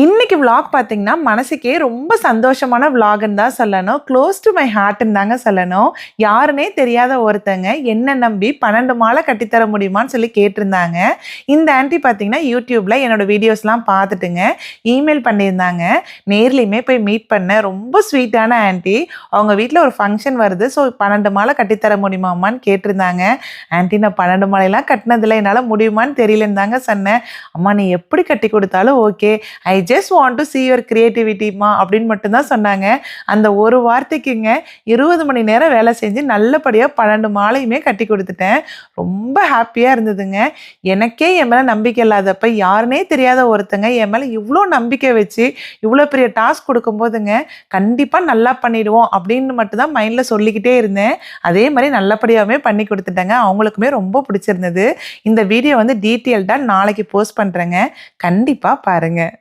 இன்னைக்கு vlog பார்த்தீங்கன்னா மனசுக்கே ரொம்ப சந்தோஷமான vlogன்னு தான் சொல்லணும். க்ளோஸ் டு மை ஹார்ட்னு தாங்க சொல்லணும். யாருனே தெரியாத ஒருத்தங்க என்ன நம்பி பன்னெண்டு மாலை கட்டித்தர முடியுமான்னு சொல்லி கேட்டிருந்தாங்க. இந்த ஆண்டி பார்த்தீங்கன்னா யூடியூப்ல என்னோட வீடியோஸ்லாம் பார்த்துட்டுங்க. இமெயில் பண்ணியிருந்தாங்க. நேர்லையுமே போய் மீட் பண்ணேன். ரொம்ப ஸ்வீட்டான ஆண்டி அவங்க வீட்டில் ஒரு ஃபங்க்ஷன் வருது. ஸோ பன்னெண்டு மாலை கட்டித்தர முடியுமாம்மான்னு கேட்டிருந்தாங்க. ஆன்ட்டி நான் பன்னெண்டு மாலையெல்லாம் கட்டினதில்ல. என்னால் முடியுமான்னு தெரியலன்னு தாங்க சொன்னேன். அம்மா நீ எப்படி கட்டி கொடுத்தாலும் okay I just want to see your க்ரியேட்டிவிட்டிமா அப்படின்னு மட்டும்தான் சொன்னாங்க. அந்த ஒரு வார்த்தைக்குங்க இருபது மணி நேரம் வேலை செஞ்சு நல்லபடியாக பன்னெண்டு மாலையுமே கட்டி கொடுத்துட்டேன். ரொம்ப ஹாப்பியாக இருந்ததுங்க. எனக்கே என் மேலே நம்பிக்கை இல்லாதப்ப யாருனே தெரியாத ஒருத்தங்க என் மேலே இவ்வளோ நம்பிக்கை வச்சு இவ்வளோ பெரிய டாஸ்க் கொடுக்கும்போதுங்க கண்டிப்பாக நல்லா பண்ணிடுவோம் அப்படின்னு மட்டும்தான் மைண்டில் சொல்லிக்கிட்டே இருந்தேன். அதே மாதிரி நல்லபடியாகவே பண்ணி கொடுத்துட்டேங்க. அவங்களுக்குமே ரொம்ப பிடிச்சிருந்தது. இந்த வீடியோ வந்து டீட்டெயில்டாக நாளைக்கு போஸ்ட் பண்ணுறேங்க கண்டிப்பாக பாருங்கள்